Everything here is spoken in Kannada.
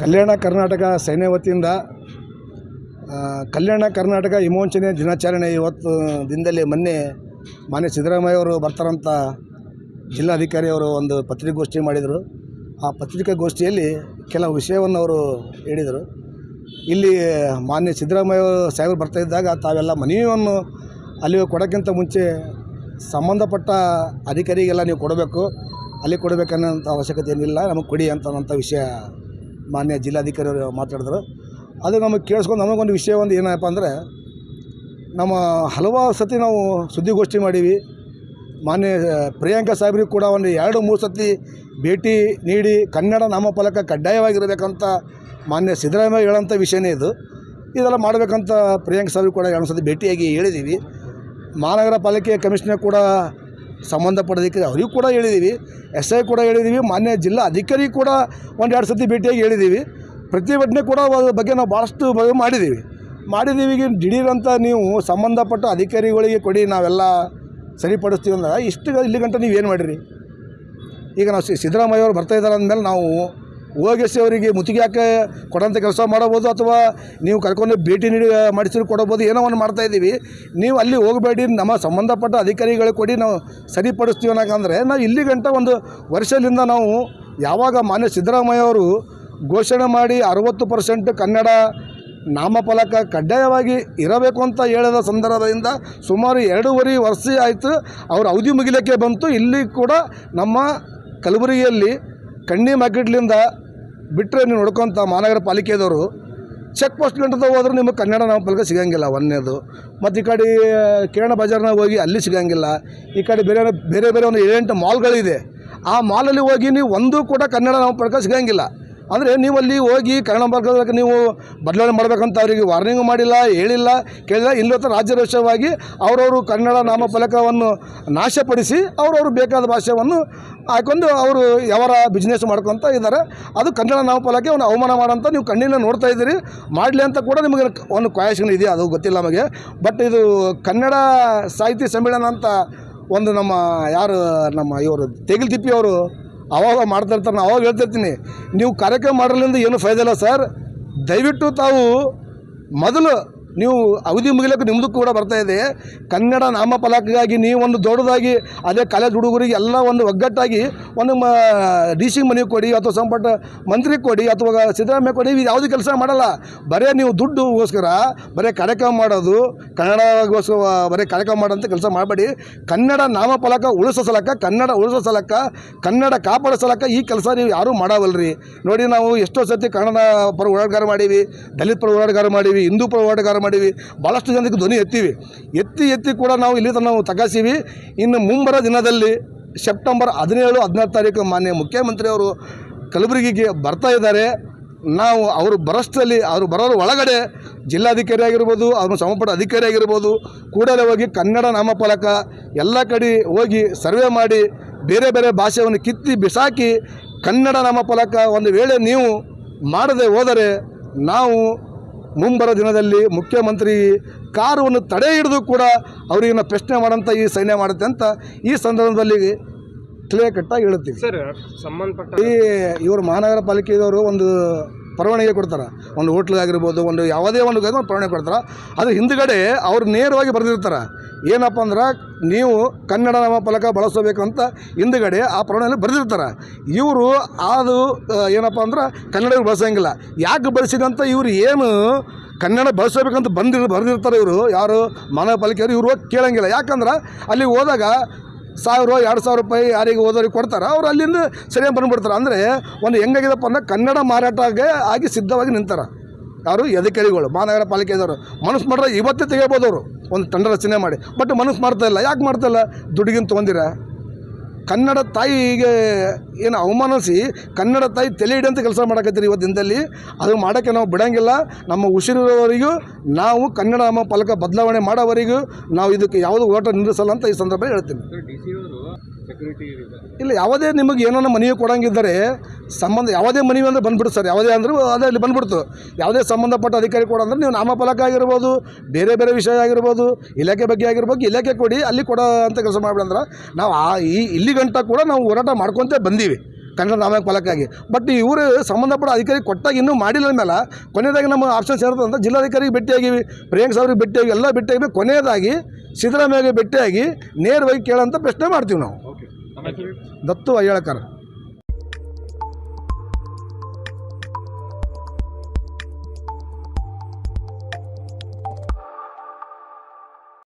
ಕಲ್ಯಾಣ. ಕರ್ನಾಟಕ ಸೈನ್ಯ ವತಿಯಿಂದ ಕಲ್ಯಾಣ ಕರ್ನಾಟಕ ವಿಮೋಚನೆ ದಿನಾಚರಣೆ ಇವತ್ತು ದಿನದಲ್ಲಿ ಮೊನ್ನೆ ಮಾನ್ಯ ಸಿದ್ದರಾಮಯ್ಯ ಅವರು ಬರ್ತಾರಂತ ಜಿಲ್ಲಾಧಿಕಾರಿಯವರು ಒಂದು ಪತ್ರಿಕಾಗೋಷ್ಠಿ ಮಾಡಿದರು. ಆ ಪತ್ರಿಕಾಗೋಷ್ಠಿಯಲ್ಲಿ ಕೆಲವು ವಿಷಯವನ್ನು ಅವರು ಹೇಳಿದರು. ಇಲ್ಲಿ ಮಾನ್ಯ ಸಿದ್ದರಾಮಯ್ಯ ಸಾಹೇಬರು ಬರ್ತಾ ಇದ್ದಾಗ ತಾವೆಲ್ಲ ಮನೆಯನ್ನು ಅಲ್ಲಿ ಕೊಡೋಕ್ಕಿಂತ ಮುಂಚೆ ಸಂಬಂಧಪಟ್ಟ ಅಧಿಕಾರಿಗೆಲ್ಲ ನೀವು ಕೊಡಬೇಕು, ಅಲ್ಲಿ ಕೊಡಬೇಕನ್ನೋಂಥ ಅವಶ್ಯಕತೆ ಏನಿಲ್ಲ, ನಮಗೆ ಕೊಡಿ ಅಂತಂಥ ವಿಷಯ ಮಾನ್ಯ ಜಿಲ್ಲಾಧಿಕಾರಿಯವರು ಮಾತಾಡಿದ್ರು. ಅದು ನಮಗೆ ಕೇಳಿಸ್ಕೊಂಡು ನಮಗೊಂದು ವಿಷಯ ಒಂದು ಏನಪ್ಪ ಅಂದರೆ, ನಮ್ಮ ಹಲವಾರು ಸತಿ ನಾವು ಸುದ್ದಿಗೋಷ್ಠಿ ಮಾಡೀವಿ. ಮಾನ್ಯ ಪ್ರಿಯಾಂಕಾ ಸಾಹೇಬ್ರಿಗೆ ಕೂಡ ಒಂದು ಎರಡು, ಮೂರು ಸತಿ ಭೇಟಿ ನೀಡಿ ಕನ್ನಡ ನಾಮಫಲಕ ಕಡ್ಡಾಯವಾಗಿರಬೇಕಂತ ಮಾನ್ಯ ಸಿದ್ದರಾಮಯ್ಯ ಹೇಳೋಂಥ ವಿಷಯನೇ ಇದು. ಇದೆಲ್ಲ ಮಾಡಬೇಕಂತ ಪ್ರಿಯಾಂಕಾ ಸಾಹೇಬ್ರಿಗೆ ಕೂಡ ಎರಡು ಸತಿ ಭೇಟಿಯಾಗಿ ಹೇಳಿದ್ದೀವಿ ಮಹಾನಗರ ಪಾಲಿಕೆ ಕಮಿಷನರ್ ಕೂಡ ಸಂಬಂಧಪಟ್ಟದಕ್ಕೆ ಅವರಿಗೂ ಕೂಡ ಹೇಳಿದ್ದೀವಿ ಎಸ್ ಐ ಕೂಡ ಹೇಳಿದ್ದೀವಿ ಮಾನ್ಯ ಜಿಲ್ಲಾ ಅಧಿಕಾರಿ ಕೂಡ ಒಂದು ಎರಡು ಸತಿ ಭೇಟಿಯಾಗಿ ಹೇಳಿದ್ದೀವಿ ಪ್ರತಿಭಟನೆ ಕೂಡ ಅದ್ರ ಬಗ್ಗೆ ನಾವು ಭಾಳಷ್ಟು ಮಾಡಿದ್ದೀವಿ ಮಾಡಿದ್ದೀವಿ ದಿಢೀರಂತ ನೀವು ಸಂಬಂಧಪಟ್ಟ ಅಧಿಕಾರಿಗಳಿಗೆ ಕೊಡಿ, ನಾವೆಲ್ಲ ಸರಿಪಡಿಸ್ತೀವಿ ಅಂದ್ರೆ ಇಷ್ಟು ಇಲ್ಲಿ ಗಂಟೆ ನೀವು ಏನು ಮಾಡಿರಿ? ಈಗ ನಾವು ಸಿದ್ದರಾಮಯ್ಯ ಅವರು ಬರ್ತಾ ಇದ್ದಾರೆ ಅಂದಮೇಲೆ ನಾವು ಹೋಗಿಸಿ ಅವರಿಗೆ ಮುತ್ತಿಗೆ ಹಾಕಿ ಕೊಡೋಂಥ ಕೆಲಸ ಮಾಡಬೋದು ಅಥವಾ ನೀವು ಕರ್ಕೊಂಡು ಭೇಟಿ ನೀಡಿ ಮಾಡಿಸಿ ಕೊಡಬೋದು ಏನೋ ಒಂದು ಮಾಡ್ತಾ ಇದ್ದೀವಿ. ನೀವು ಅಲ್ಲಿ ಹೋಗಬೇಡಿ, ನಮ್ಮ ಸಂಬಂಧಪಟ್ಟ ಅಧಿಕಾರಿಗಳಿಗೆ ಕೊಡಿ, ನಾವು ಸರಿಪಡಿಸ್ತೀವಿ ಅನ್ನೋಕಂದರೆ, ನಾವು ಇಲ್ಲಿ ಗಂಟ ಒಂದು ವರ್ಷದಿಂದ ನಾವು ಯಾವಾಗ ಮಾನ್ಯ ಸಿದ್ದರಾಮಯ್ಯ ಅವರು ಘೋಷಣೆ ಮಾಡಿ ಅರವತ್ತು ಪರ್ಸೆಂಟ್ ಕನ್ನಡ ನಾಮಫಲಕ ಕಡ್ಡಾಯವಾಗಿ ಇರಬೇಕು ಅಂತ ಹೇಳಿದ ಸಂದರ್ಭದಿಂದ ಸುಮಾರು ಎರಡೂವರೆ ವರ್ಷ ಆಯಿತು, ಅವ್ರ ಅವಧಿ ಮುಗಿಲಿಕ್ಕೆ ಬಂತು. ಇಲ್ಲಿ ಕೂಡ ನಮ್ಮ ಕಲಬುರಗಿಯಲ್ಲಿ ಕಣ್ಣಿ ಮಾರ್ಕೆಟ್ಲಿಂದ ಬಿಟ್ಟರೆ ನೀವು ನೋಡ್ಕೊಂತ ಮಹಾನಗರ ಪಾಲಿಕೆದವರು ಚೆಕ್ ಪೋಸ್ಟ್ ಗಂಟದ ಹೋದ್ರೆ ನಿಮಗೆ ಕನ್ನಡ ನಾಮಫಲಕ ಸಿಗಂಗಿಲ್ಲ, ಒಂದನೇದು. ಮತ್ತು ಈ ಕಡೆ ಕಿರಣ ಬಜಾರ್ನಾಗ ಹೋಗಿ ಅಲ್ಲಿ ಸಿಗಂಗಿಲ್ಲ. ಈ ಕಡೆ ಬೇರೆ ಬೇರೆ ಬೇರೆ ಒಂದು ಏಳೆಂಟು ಮಾಲ್ಗಳಿದೆ ಆ ಮಾಲಲ್ಲಿ ಹೋಗಿ ನೀವು ಒಂದು ಕೂಡ ಕನ್ನಡ ನಾಮಫಲಕ ಸಿಗಂಗಿಲ್ಲ. ಅಂದರೆ ನೀವು ಅಲ್ಲಿ ಹೋಗಿ ಕನ್ನಡ ಮಾರ್ಗದಕ್ಕೆ ನೀವು ಬದಲಾವಣೆ ಮಾಡಬೇಕಂತ ಅವರಿಗೆ ವಾರ್ನಿಂಗ್ ಮಾಡಿಲ್ಲ, ಹೇಳಿಲ್ಲ, ಕೇಳಿಲ್ಲ. ಇಲ್ಲೊತ್ತ ರಾಜ್ಯರೋಷವಾಗಿ ಅವರವರು ಕನ್ನಡ ನಾಮಫಲಕವನ್ನು ನಾಶಪಡಿಸಿ ಅವರವರು ಬೇಕಾದ ಭಾಷೆಯನ್ನು ಹಾಕೊಂಡು ಅವರು ಯಾವರ ಬಿಸ್ನೆಸ್ ಮಾಡ್ಕೊತ ಇದ್ದಾರೆ. ಅದು ಕನ್ನಡ ನಾಮಫಲಕ್ಕೆ ಒಂದು ಅವಮಾನ ಮಾಡೋಂಥ ನೀವು ಕಣ್ಣಿನ ನೋಡ್ತಾ ಇದ್ದೀರಿ. ಮಾಡಲಿ ಅಂತ ಕೂಡ ನಿಮಗೆ ಒಂದು ಕ್ವಾಯಶನ್ ಇದೆ ಅದು ಗೊತ್ತಿಲ್ಲ ನಮಗೆ. ಬಟ್ ಇದು ಕನ್ನಡ ಸಾಹಿತ್ಯ ಸಮ್ಮೇಳನ ಅಂತ ಒಂದು ನಮ್ಮ ಯಾರು ನಮ್ಮ ಇವರು ತೆಗಿಲ್ತಿಪ್ಪಿ ಅವರು ಅವಾಗ ಮಾಡ್ತಾ ಇರ್ತಾರೆ, ನಾನು ಅವಾಗ ಹೇಳ್ತಿರ್ತೀನಿ. ನೀವು ಕಾರ್ಯಕ್ರಮ ಮಾಡಲಿಂದ ಏನು ಇಲ್ಲ ಸರ್ ದಯವಿಟ್ಟು ತಾವು ಮೊದಲು ನೀವು ಅವಧಿ ಮುಗಿಲಕ್ಕೆ ನಿಮ್ಮದು ಕೂಡ ಬರ್ತಾ ಇದೆ. ಕನ್ನಡ ನಾಮಫಲಕಗಾಗಿ ನೀವು ಒಂದು ದೊಡ್ಡದಾಗಿ ಅದೇ ಕಾಲೇಜ್ ಹುಡುಗರಿಗೆ ಎಲ್ಲ ಒಂದು ಒಗ್ಗಟ್ಟಾಗಿ ಒಂದು ಮ, ಡಿ ಸಿ ಮನೆಗೆ ಕೊಡಿ ಅಥವಾ ಸಂಪಟ ಮಂತ್ರಿ ಕೊಡಿ ಅಥವಾ ಸಿದ್ದರಾಮಯ್ಯ ಕೊಡಿ, ಇದು ಯಾವುದೇ ಕೆಲಸ ಮಾಡಲ್ಲ. ಬರೀ ನೀವು ದುಡ್ಡುಗೋಸ್ಕರ ಬರೀ ಕಾರ್ಯಕ್ರಮ ಮಾಡೋದು, ಕನ್ನಡಗೋಸ್ಕರ ಬರೀ ಕಾರ್ಯಕ್ರಮ ಮಾಡೋಂಥ ಕೆಲಸ ಮಾಡಬೇಡಿ. ಕನ್ನಡ ನಾಮಫಲಕ ಉಳಿಸೋ ಸಲಕ, ಕನ್ನಡ ಉಳಿಸೋ ಸಲಕ, ಕನ್ನಡ ಕಾಪಾಡೋ ಸಲಕ ಈ ಕೆಲಸ ನೀವು ಯಾರೂ ಮಾಡಾವಲ್ರಿ. ನೋಡಿ ನಾವು ಎಷ್ಟೋ ಸರ್ತಿ ಕನ್ನಡ ಪರ ಹೋರಾಟಗಾರ ಮಾಡೀವಿ, ದಲಿತ ಪರ ಹೋರಾಟಗಾರ ಮಾಡೀವಿ, ಹಿಂದೂ ಪರ ಹೋರಾಟಗಾರ ಮಾಡೀವಿ ಭಾಳಷ್ಟು ಜನಕ್ಕೆ ಧ್ವನಿ ಎತ್ತೀವಿ. ಎತ್ತಿ ಎತ್ತಿ ಕೂಡ ನಾವು ಇಲ್ಲಿ ತನಕ ನಾವು ತಗಾಸೀವಿ ಇನ್ನು ಮುಂಬರ ದಿನದಲ್ಲಿ ಸೆಪ್ಟೆಂಬರ್ ಹದಿನೇಳು, ಹದಿನಾರು ತಾರೀಕು ಮಾನ್ಯ ಮುಖ್ಯಮಂತ್ರಿಯವರು ಕಲಬುರಗಿಗೆ ಬರ್ತಾ ಇದ್ದಾರೆ. ನಾವು ಅವರು ಬರೋಷ್ಟರಲ್ಲಿ ಅವರು ಬರೋರು ಒಳಗಡೆ ಜಿಲ್ಲಾಧಿಕಾರಿ ಆಗಿರ್ಬೋದು ಅವ್ರ ಸಂಬಂಧಪಟ್ಟ ಅಧಿಕಾರಿ ಆಗಿರ್ಬೋದು, ಕೂಡಲೇ ಹೋಗಿ ಕನ್ನಡ ನಾಮಫಲಕ ಎಲ್ಲ ಕಡೆ ಹೋಗಿ ಸರ್ವೆ ಮಾಡಿ, ಬೇರೆ ಬೇರೆ ಭಾಷೆಯನ್ನು ಕಿತ್ತಿ ಬಿಸಾಕಿ ಕನ್ನಡ ನಾಮಫಲಕ ಒಂದು ವೇಳೆ ನೀವು ಮಾಡದೆ ಹೋದರೆ ನಾವು ಮುಂಬರೋ ದಿನದಲ್ಲಿ ಮುಖ್ಯಮಂತ್ರಿ ಕಾರುವನ್ನು ತಡೆ ಹಿಡಿದು ಕೂಡ ಅವರಿಗಿನ್ನ ಪ್ರಶ್ನೆ ಮಾಡೋಂಥ ಈ ಸೈನ್ಯ ಮಾಡುತ್ತೆ ಅಂತ ಈ ಸಂದರ್ಭದಲ್ಲಿ ಕ್ಲಿಯರ್ ಕಟ್ಟಾಗಿ ಹೇಳುತ್ತೀವಿ. ಸರ್ ಸಂಬಂಧಪಟ್ಟ ಈ ಇವರು ಮಹಾನಗರ ಪಾಲಿಕೆಯವರು ಒಂದು ಪರವಾನಗಿ ಕೊಡ್ತಾರೆ. ಒಂದು ಹೋಟ್ಲಾಗಿರ್ಬೋದು ಒಂದು ಯಾವುದೇ ಒಂದು ಒಂದು ಪರವಾನಗಿ ಕೊಡ್ತಾರೆ. ಅದ್ರ ಹಿಂದುಗಡೆ ಅವ್ರು ನೇರವಾಗಿ ಬರೆದಿರ್ತಾರೆ. ಏನಪ್ಪ ಅಂದ್ರೆ ನೀವು ಕನ್ನಡ ನಾಮಫಲಕ ಬಳಸಬೇಕು ಅಂತ ಹಿಂದುಗಡೆ ಆ ಪ್ರಮಾಣದಲ್ಲಿ ಬರೆದಿರ್ತಾರೆ. ಇವರು ಅದು ಏನಪ್ಪ ಅಂದ್ರೆ ಕನ್ನಡ ಬಳಸೋಂಗಿಲ್ಲ. ಯಾಕೆ ಬಳಸಿದಂತ ಇವರು ಏನು ಕನ್ನಡ ಬಳಸಬೇಕಂತ ಬಂದಿರ್, ಬರೆದಿರ್ತಾರೆ ಇವರು. ಯಾರು ಮಹಾನಗರ ಪಾಲಿಕೆಯವರು ಇವರು ಕೇಳೋಂಗಿಲ್ಲ. ಯಾಕಂದ್ರೆ ಅಲ್ಲಿ ಹೋದಾಗ ಸಾವಿರ, ಎರಡು ಸಾವಿರ ರೂಪಾಯಿ ಯಾರಿಗೆ ಹೋದವ್ರಿಗೆ ಕೊಡ್ತಾರೆ. ಅವ್ರು ಅಲ್ಲಿಂದ ಸರಿಯಾಗಿ ಬಂದುಬಿಡ್ತಾರೆ. ಅಂದರೆ ಒಂದು ಹೆಂಗಾಗಿದಪ್ಪ ಅಂದ್ರೆ ಕನ್ನಡ ಮಾರಾಟಗೆ ಆಗಿ ಸಿದ್ಧವಾಗಿ ನಿಂತಾರೆ. ಯಾರು ಎದಕರಿಗಳು ಮಹಾನಗರ ಪಾಲಿಕೆದವರು. ಮನಸ್ಸು ಮಾಡ್ರೆ ಇವತ್ತೇ ತೆಗಿಬೋದು ಅವರು. ಒಂದು ತಂಡ ರಚನೆ ಮಾಡಿ. ಬಟ್ ಮನಸ್ಸು ಮಾಡ್ತಾ ಇಲ್ಲ. ಯಾಕೆ ಮಾಡ್ತಾ ಇಲ್ಲ? ದುಡ್ಡಿಗಿಂತ ತೊಗೊಂದಿರ ಕನ್ನಡ ತಾಯಿಗೆ ಏನು ಅವಮಾನಿಸಿ ಕನ್ನಡ ತಾಯಿ ತಲೆ ಹಿಡಿಯಂತ ಕೆಲಸ ಮಾಡಕತ್ತೀರಿ ಇವತ್ತು ದಿನದಲ್ಲಿ. ಅದು ಮಾಡೋಕ್ಕೆ ನಾವು ಬಿಡೋಂಗಿಲ್ಲ. ನಮ್ಮ ಉಸಿರಿರೋವರೆಗೂ ನಾವು ಕನ್ನಡ ನಮ್ಮ ಫಲಕ ಬದಲಾವಣೆ ಮಾಡೋವರೆಗೂ ನಾವು ಇದಕ್ಕೆ ಯಾವುದು ಓಟ ನಿಲ್ಲಿಸಲ್ಲ ಅಂತ ಈ ಸಂದರ್ಭ ಹೇಳ್ತೀನಿ. ಇಲ್ಲ ಯಾವುದೇ ನಿಮಗೆ ಏನೋ ಮನೆಯೂ ಕೊಡಂಗಿದ್ದರೆ ಸಂಬಂಧ ಯಾವುದೇ ಮನವಿ ಅಂದರೆ ಬಂದ್ಬಿಡ್ತು ಸರ್. ಯಾವುದೇ ಅಂದರೂ ಅದೇ ಅಲ್ಲಿ ಬಂದ್ಬಿಡ್ತು. ಯಾವುದೇ ಸಂಬಂಧಪಟ್ಟ ಅಧಿಕಾರಿ ಕೊಡ ಅಂದರೆ ನೀವು ನಾಮಫಲಕ ಆಗಿರ್ಬೋದು ಬೇರೆ ಬೇರೆ ವಿಷಯ ಆಗಿರ್ಬೋದು ಇಲಾಖೆ ಬಗ್ಗೆ ಆಗಿರ್ಬೋದು ಇಲಾಖೆ ಕೊಡಿ ಅಲ್ಲಿ ಕೊಡೋ ಅಂತ ಕೆಲಸ ಮಾಡಿಬಿಡಂದ್ರೆ ನಾವು ಆ ಈ ಇಲ್ಲಿ ಗಂಟ ಕೂಡ ನಾವು ಹೋರಾಟ ಮಾಡ್ಕೊತ ಬಂದೀವಿ ಕನ್ನಡ ನಾಮಫಲಕ್ಕಾಗಿ. ಬಟ್ ಇವರು ಸಂಬಂಧಪಟ್ಟ ಅಧಿಕಾರಿ ಕೊಟ್ಟಾಗ ಇನ್ನೂ ಮಾಡಿಲ್ಲ ಮೇಲೆ ಕೊನೆಯದಾಗಿ ನಮ್ಮ ಆಪ್ಷನ್ಸ್ ಇರುತ್ತೆ ಅಂತ ಜಿಲ್ಲಾಧಿಕಾರಿಗೆ ಭೇಟಿಯಾಗಿವಿ ಪ್ರಿಯಾಂಕ್ ಸಾವ್ರಿಗೆ ಭೇಟಿಯಾಗಿ ಎಲ್ಲ ಭೇಟಿಯಾಗಿ ಕೊನೆಯದಾಗಿ ಸಿದ್ದರಾಮಯ್ಯಗೆ ಭೇಟಿಯಾಗಿ ನೇರವಾಗಿ ಕೇಳೋಂಥ ಪ್ರಶ್ನೆ ಮಾಡ್ತೀವಿ ನಾವು. ದತ್ತು ಅಯ್ಯಳಕರ್.